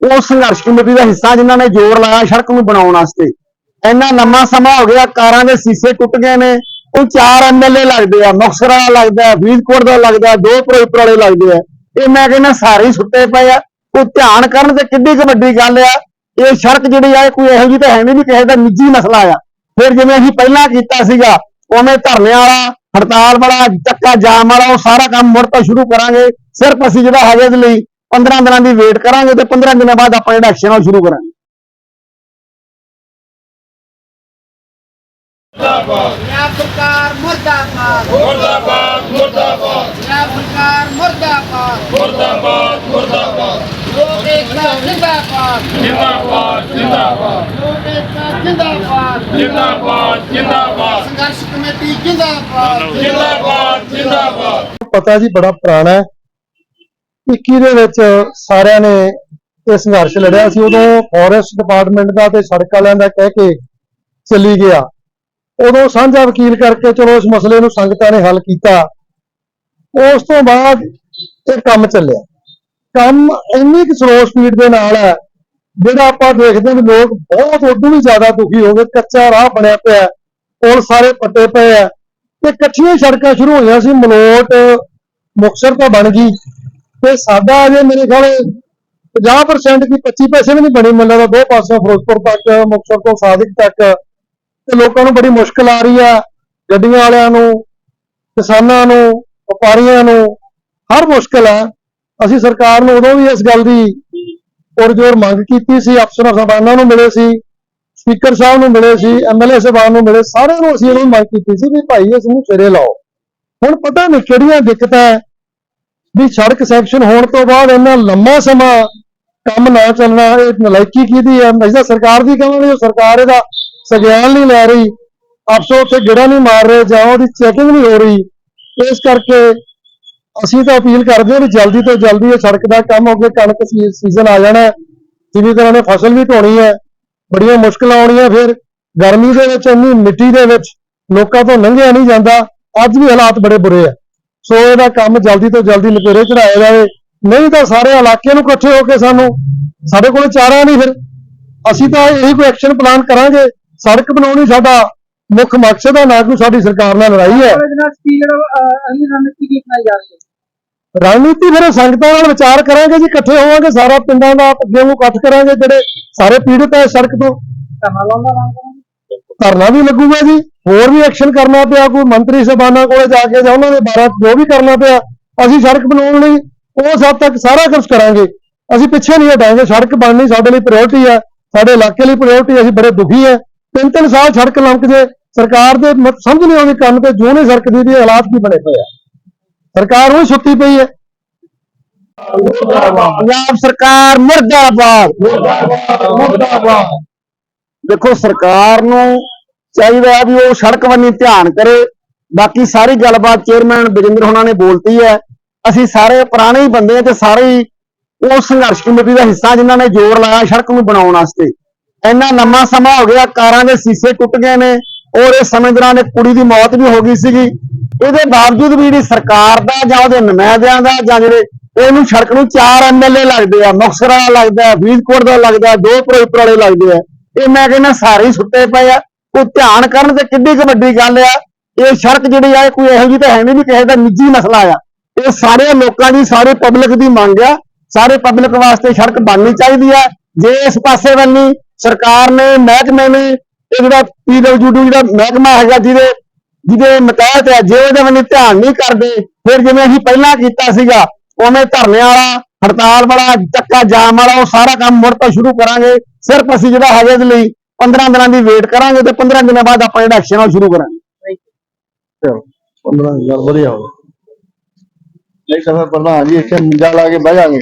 ਉਹ ਸੰਘਰਸ਼ ਕਮੇਟੀ ਦਾ ਹਿੱਸਾ ਜਿਨ੍ਹਾਂ ਨੇ ਜ਼ੋਰ ਲਾਇਆ ਸੜਕ ਨੂੰ ਬਣਾਉਣ ਵਾਸਤੇ। ਇੰਨਾ ਲੰਮਾ ਸਮਾਂ ਹੋ ਗਿਆ, ਕਾਰਾਂ ਦੇ ਸੀਸੇ ਟੁੱਟ ਗਏ ਨੇ। ਉਹ ਚਾਰ ਐਮਐਲਏ ਲੱਗਦੇ ਆ, ਮੁਕਤਸਰ ਲੱਗਦਾ ਫਰੀਦਕੋਟ ਦਾ ਲੱਗਦਾ ਦੋ ਫਿਰੋਜ਼ਪੁਰ ਵਾਲੇ ਲੱਗਦੇ ਆ। ਇਹ ਮੈਂ ਕਹਿੰਦਾ ਸਾਰੇ ਹੀ ਸੁੱਤੇ ਪਏ ਆ। ਉਹ ਧਿਆਨ ਕਰਨ ਤੇ ਕਿੱਡੀ ਕੁ ਵੱਡੀ ਗੱਲ ਆ, ਇਹ ਸੜਕ ਜਿਹੜੀ ਆ ਕੋਈ ਇਹੋ ਜਿਹੀ ਤਾਂ ਹੈ ਨਹੀਂ ਵੀ ਕਿਸੇ ਦਾ ਨਿੱਜੀ ਮਸਲਾ ਆ। ਫਿਰ ਜਿਵੇਂ ਅਸੀਂ ਪਹਿਲਾਂ ਕੀਤਾ ਸੀਗਾ, ਉਵੇਂ ਧਰਨੇ ਵਾਲਾ, ਹੜਤਾਲ ਵਾਲਾ, ਚੱਕਾ ਜਾਮ ਵਾਲਾ, ਉਹ ਸਾਰਾ ਕੰਮ ਮੁੜ ਤੋਂ ਸ਼ੁਰੂ ਕਰਾਂਗੇ। ਸਿਰਫ ਅਸੀਂ ਜਿਹੜਾ ਹੈਗੇ ਦੇ ਲਈ 15 ਦਿਨਾਂ ਦੀ ਵੇਟ ਕਰਾਂਗੇ ਤੇ 15 ਦਿਨਾਂ ਬਾਅਦ ਆਪਾਂ ਜਿਹੜਾ ਐਕਸ਼ਨ ਸ਼ੁਰੂ ਕਰਾਂਗੇ। ਪੰਜਾਬ ਸਰਕਾਰ ਮੁਰਦਾਬਾਦ। ਮੁਰਦਾਬਾਦ ਮੁਰਦਾਬਾਦ। ਪੰਜਾਬ ਸਰਕਾਰ ਮੁਰਦਾਬਾਦ। ਮੁਰਦਾਬਾਦ ਮੁਰਦਾਬਾਦ। ਲੋਕ ਏਕਤਾ ਜਿੰਦਾਬਾਦ। ਜਿੰਦਾਬਾਦ ਜਿੰਦਾਬਾਦ। ਲੋਕ ਏਕਤਾ ਜਿੰਦਾਬਾਦ। ਜਿੰਦਾਬਾਦ ਜਿੰਦਾਬਾਦ। ਸੰਘਰਸ਼ ਕਮੇਟੀ ਜਿੰਦਾਬਾਦ। ਜਿੰਦਾਬਾਦ ਜਿੰਦਾਬਾਦ। ਪਤਾ ਜੀ ਬੜਾ ਪੁਰਾਣਾ ਹੈ। 21 ਦੇ ਵਿੱਚ ਸਾਰਿਆਂ ਨੇ ਇਹ ਸੰਘਰਸ਼ ਲੜਿਆ ਸੀ। ਉਦੋਂ ਫੋਰੈਸਟ ਡਿਪਾਰਟਮੈਂਟ ਦਾ ਤੇ ਸੜਕ ਵਾਲਿਆਂ ਦਾ ਕਹਿ ਕੇ ਚੱਲੀ ਗਿਆ। ਉਦੋਂ ਸਾਂਝਾ ਵਕੀਲ ਕਰਕੇ ਚਲੋ ਇਸ ਮਸਲੇ ਨੂੰ ਸੰਗਤਾਂ ਨੇ ਹੱਲ ਕੀਤਾ। ਉਸ ਤੋਂ ਬਾਅਦ ਇਹ ਕੰਮ ਚੱਲਿਆ। ਕੰਮ ਇੰਨੀ ਕਿ ਸਲੋ ਸਪੀਡ ਦੇ ਨਾਲ ਹੈ, ਜਿਹੜਾ ਆਪਾਂ ਦੇਖਦੇ ਹਾਂ ਵੀ ਲੋਕ ਬਹੁਤ ਉਦੋਂ ਵੀ ਜ਼ਿਆਦਾ ਦੁਖੀ ਹੋ ਗਏ। ਕੱਚਾ ਰਾਹ ਬਣਿਆ ਪਿਆ ਪੁਲ ਸਾਰੇ ਪੱਟੇ ਪਏ ਆ ਤੇ ਕੱਚੀਆਂ ਸੜਕਾਂ ਸ਼ੁਰੂ ਹੋਈਆਂ ਸੀ। ਮਲੋਟ ਮੁਕਸਰ ਤਾਂ ਬਣ ਗਈ। ਤੇ ਸਾਡਾ ਅਜੇ ਮੇਰੇ ਖਿਆਲ 50% ਦੀ 25 ਪੈਸੇ ਵੀ ਨਹੀਂ ਬਣੀ ਮੈਨੂੰ ਦਾ, ਦੋ ਪਾਸਿਓਂ ਫਿਰੋਜ਼ਪੁਰ ਤੱਕ, ਮੁਕਤਸਰ ਤੋਂ ਸਾਦਿਕ ਤੱਕ। ਤੇ ਲੋਕਾਂ ਨੂੰ ਬੜੀ ਮੁਸ਼ਕਲ ਆ ਰਹੀ ਆ, ਗੱਡੀਆਂ ਵਾਲਿਆਂ ਨੂੰ, ਕਿਸਾਨਾਂ ਨੂੰ, ਵਪਾਰੀਆਂ ਨੂੰ, ਹਰ ਮੁਸ਼ਕਲ ਆ। ਅਸੀਂ ਸਰਕਾਰ ਨੂੰ ਉਦੋਂ ਵੀ ਇਸ ਗੱਲ ਦੀ ਪੁਰਜੋਰ ਮੰਗ ਕੀਤੀ ਸੀ, ਅਫਸਰਾਂ ਸਾਹਿਬਾਨਾਂ ਨੂੰ ਮਿਲੇ ਸੀ, ਸਪੀਕਰ ਸਾਹਿਬ ਨੂੰ ਮਿਲੇ ਸੀ ਐਮਐਲਏ ਸਾਹਿਬਾਨ ਨੂੰ ਮਿਲੇ, ਸਾਰਿਆਂ ਨੂੰ ਅਸੀਂ ਇਹਨੂੰ ਮੰਗ ਕੀਤੀ ਸੀ ਵੀ ਭਾਈ ਇਸ ਨੂੰ ਸਿਰੇ ਲਾਓ। ਹੁਣ ਪਤਾ ਨਹੀਂ ਕਿਹੜੀਆਂ ਦਿੱਕਤਾਂ ਵੀ ਸੜਕ ਸੈਕਸ਼ਨ ਹੋਣ ਤੋਂ ਬਾਅਦ ਇੰਨਾ ਲੰਮਾ ਸਮਾਂ ਕੰਮ ਨਾ ਚੱਲਣਾ, ਇਹ ਨਲਾਇਕੀ ਕਿਹਦੀ ਹੈ ਅਸੀਂ ਤਾਂ ਸਰਕਾਰ ਦੀ ਕਹਾਂਗੇ ਉਹ ਸਰਕਾਰ ਇਹਦਾ ਸਗਿਆਨ ਨਹੀਂ ਲੈ ਰਹੀ ਅਫਸਰ ਉੱਥੇ ਗਿੜਾ ਨਹੀਂ ਮਾਰ ਰਹੇ ਜਾਂ ਉਹਦੀ ਚੈਕਿੰਗ ਨਹੀਂ ਹੋ ਰਹੀ। ਇਸ ਕਰਕੇ ਅਸੀਂ ਤਾਂ ਅਪੀਲ ਕਰਦੇ ਹਾਂ ਵੀ ਜਲਦੀ ਤੋਂ ਜਲਦੀ ਇਹ ਸੜਕ ਦਾ ਕੰਮ ਹੋ ਕੇ ਕਣਕ ਸੀਜ਼ਨ ਆ ਜਾਣਾ ਹੈ। ਤਰ੍ਹਾਂ ਨੇ ਫਸਲ ਵੀ ਢੋਣੀ ਹੈ, ਬੜੀਆਂ ਮੁਸ਼ਕਲਾਂ ਆਉਣੀਆਂ ਫਿਰ ਗਰਮੀ ਦੇ ਵਿੱਚ ਇੰਨੀ ਮਿੱਟੀ ਦੇ ਵਿੱਚ ਲੋਕਾਂ ਤੋਂ ਲੰਘਿਆ ਨਹੀਂ ਜਾਂਦਾ, ਅੱਜ ਵੀ ਹਾਲਾਤ ਬੜੇ ਬੁਰੇ ਆ। ਸੋ ਇਹਦਾ ਕੰਮ ਜਲਦੀ ਤੋਂ ਜਲਦੀ ਨਪੇਰੇ ਚੜਾਇਆ ਜਾਵੇ। ਨਹੀਂ ਤਾਂ ਸਾਰੇ ਇਲਾਕੇ ਨੂੰ ਇਕੱਠੇ ਹੋ ਕੇ ਸਾਨੂੰ ਸਾਡੇ ਕੋਲ ਚਾਰਾ ਨਹੀਂ ਫਿਰ। ਅਸੀਂ ਤਾਂ ਇਹੀ ਕੋਈ ਐਕਸ਼ਨ ਪਲਾਨ ਕਰਾਂਗੇ। ਸੜਕ ਬਣਾਉਣੀ ਸਾਡਾ ਮੁੱਖ ਮਕਸਦ ਹੈ ਨਾ ਕੋਈ ਸਾਡੀ ਸਰਕਾਰ ਨਾਲ ਲੜਾਈ ਹੈ। ਰਣਨੀਤੀ ਫਿਰ ਸੰਗਤਾਂ ਨਾਲ ਵਿਚਾਰ ਕਰਾਂਗੇ ਜੀ ਇਕੱਠੇ ਹੋਵਾਂਗੇ। ਸਾਰਾ ਪਿੰਡਾਂ ਦਾ ਅੱਗੇ ਨੂੰ ਇਕੱਠ ਕਰਾਂਗੇ ਜਿਹੜੇ ਸਾਰੇ ਪੀੜਤ ਹੈ ਸੜਕ ਤੋਂ। ਧਰਨਾ ਵੀ ਲੱਗੂਗਾ ਜੀ। ਹੋਰ ਵੀ ਐਕਸ਼ਨ ਕਰਨਾ ਪਿਆ ਕੋਈ ਮੰਤਰੀ ਸਾਹਿਬਾਨਾਂ ਕੋਲੇ ਜਾ ਕੇ ਜਾਂ ਉਹਨਾਂ ਦੇ ਬਾਰੇ ਜੋ ਵੀ ਕਰਨਾ ਪਿਆ ਅਸੀਂ ਸੜਕ ਬਣਾਉਣ ਲਈ ਉਸ ਹੱਦ ਤੱਕ ਸਾਰਾ ਕੁਝ ਕਰਾਂਗੇ। ਅਸੀਂ ਪਿੱਛੇ ਨਹੀਂ ਹਟਾਂਗੇ ਸੜਕ ਬਣਨੀ ਸਾਡੇ ਲਈ ਪ੍ਰਾਇੋਰਟੀ ਹੈ ਸਾਡੇ ਇਲਾਕੇ ਲਈ ਪ੍ਰਾਇੋਰਟੀ ਅਸੀਂ ਬੜੇ ਦੁਖੀ ਹੈ ਤਿੰਨ ਤਿੰਨ ਸਾਲ ਸੜਕ ਲੰਘ ਜੇ ਸਰਕਾਰ ਦੇ ਸਮਝ ਨਹੀਂ ਆਉਂਦੀ ਕੰਨ ਤੇ ਜੋ ਨਹੀਂ ਸੜਕ ਦੀ ਵੀ ਹਾਲਾਤ ਕੀ ਬਣੇ ਪਏ ਆ। ਸਰਕਾਰ ਉਹ ਸੁੱਤੀ ਪਈ ਹੈ ਪੰਜਾਬ ਸਰਕਾਰ ਮੁਰਦਾਬਾਦ ਮੁਰਦਾਬਾਦ। ਦੇਖੋ ਸਰਕਾਰ ਨੂੰ ਚਾਹੀਦਾ ਹੈ ਵੀ ਉਹ ਸੜਕ ਵੱਲ ਧਿਆਨ ਕਰੇ। ਬਾਕੀ ਸਾਰੀ ਗੱਲਬਾਤ ਚੇਅਰਮੈਨ ਬਜਿੰਦਰ ਹੋਣਾ ਨੇ ਬੋਲਤੀ ਹੈ। ਅਸੀਂ ਸਾਰੇ ਪੁਰਾਣੇ ਹੀ ਬੰਦੇ ਤੇ ਸਾਰੇ ਹੀ ਉਹ ਸੰਘਰਸ਼ ਕਮੇਟੀ ਦਾ ਹਿੱਸਾ ਜਿਨ੍ਹਾਂ ਨੇ ਜ਼ੋਰ ਲਾਇਆ ਸੜਕ ਨੂੰ ਬਣਾਉਣ ਵਾਸਤੇ। ਇੰਨਾ ਲੰਮਾ ਸਮਾਂ ਹੋ ਗਿਆ, ਕਾਰਾਂ ਦੇ ਸੀਸੇ ਟੁੱਟ ਗਏ ਨੇ ਔਰ ਇਹ ਸਮੇਂ ਦੌਰਾਨ ਇੱਕ ਕੁੜੀ ਦੀ ਮੌਤ ਵੀ ਹੋ ਗਈ ਸੀਗੀ। ਇਹਦੇ ਬਾਵਜੂਦ ਵੀ ਜਿਹੜੀ ਸਰਕਾਰ ਦਾ ਜਾਂ ਉਹਦੇ ਨੁਮਾਇੰਦਿਆਂ ਦਾ ਜਾਂ ਜਿਹੜੇ ਉਹਨੂੰ ਸੜਕ ਨੂੰ ਚਾਰ ਐਮਐਲਏ ਲੱਗਦੇ ਆ, ਮੁਕਤਸਰ ਵਾਲਾ ਲੱਗਦਾ, ਫਰੀਦਕੋਟ ਦਾ ਲੱਗਦਾ, ਦੋ ਫਿਰੋਜ਼ਪੁਰ ਵਾਲੇ ਲੱਗਦੇ ਆ, ਇਹ ਮੈਂ ਕਹਿੰਦਾ ਸਾਰੇ ਹੀ ਸੁੱਤੇ ਪਏ ਆ। ਕੋਈ ਧਿਆਨ ਕਰਨ ਤੇ ਕਿੱਡੀ ਕੁ ਵੱਡੀ ਗੱਲ ਆ, ਇਹ ਸੜਕ ਜਿਹੜੀ ਆ ਕੋਈ ਇਹੋ ਜਿਹੀ ਤਾਂ ਹੈ ਨਹੀਂ ਕਿਸੇ ਦਾ ਨਿੱਜੀ ਮਸਲਾ ਆ। ਇਹ ਸਾਰੇ ਲੋਕਾਂ ਦੀ, ਸਾਰੇ ਪਬਲਿਕ ਦੀ ਮੰਗ ਆ। ਸਾਰੇ ਪਬਲਿਕ ਵਾਸਤੇ ਸੜਕ ਬਣਨੀ ਚਾਹੀਦੀ ਆ। ਜੇ ਇਸ ਪਾਸੇ ਵੱਲ ਸਰਕਾਰ ਨੇ, ਮਹਿਕਮੇ ਨੇ, ਇਹ ਜਿਹੜਾ ਪੀਡਬਲਯੂਡੀ ਜਿਹੜਾ ਮਹਿਕਮਾ ਹੈਗਾ ਜਿਹਦੇ ਜਿਹਦੇ ਮਤਹਿਤ ਹੈ ਜੇ ਉਹਦੇ ਵੱਲ ਧਿਆਨ ਨਹੀਂ ਕਰਦੇ, ਫਿਰ ਜਿਵੇਂ ਅਸੀਂ ਪਹਿਲਾਂ ਕੀਤਾ ਸੀਗਾ, ਉਵੇਂ ਧਰਨੇ ਵਾਲਾ, ਹੜਤਾਲ ਵਾਲਾ, ਚੱਕਾ ਜਾਮ ਵਾਲਾ, ਉਹ ਸਾਰਾ ਕੰਮ ਮੁੜ ਤੋਂ ਸ਼ੁਰੂ ਕਰਾਂਗੇ। ਸਿਰਫ ਅਸੀਂ ਜਿਹੜਾ ਹੈਗੇ ਦੇ ਲਈ 15 ਦਿਨਾਂ ਦੀ ਵੇਟ ਕਰਾਂਗੇ ਤੇ 15 ਦਿਨਾਂ ਬਾਅਦ ਆਪਾਂ ਜਿਹੜਾ ਐਕਸ਼ਨ ਉਹ ਸ਼ੁਰੂ ਕਰਾਂਗੇ। ਚਲੋ 15 ਵਧੀਆ। ਹੋ ਨਹੀਂ ਤਾਂ ਪ੍ਰਧਾਨ ਜੀ ਇੱਥੇ ਮੰਜਾ ਲਾ ਕੇ ਬਹਿ ਜਾਾਂਗੇ।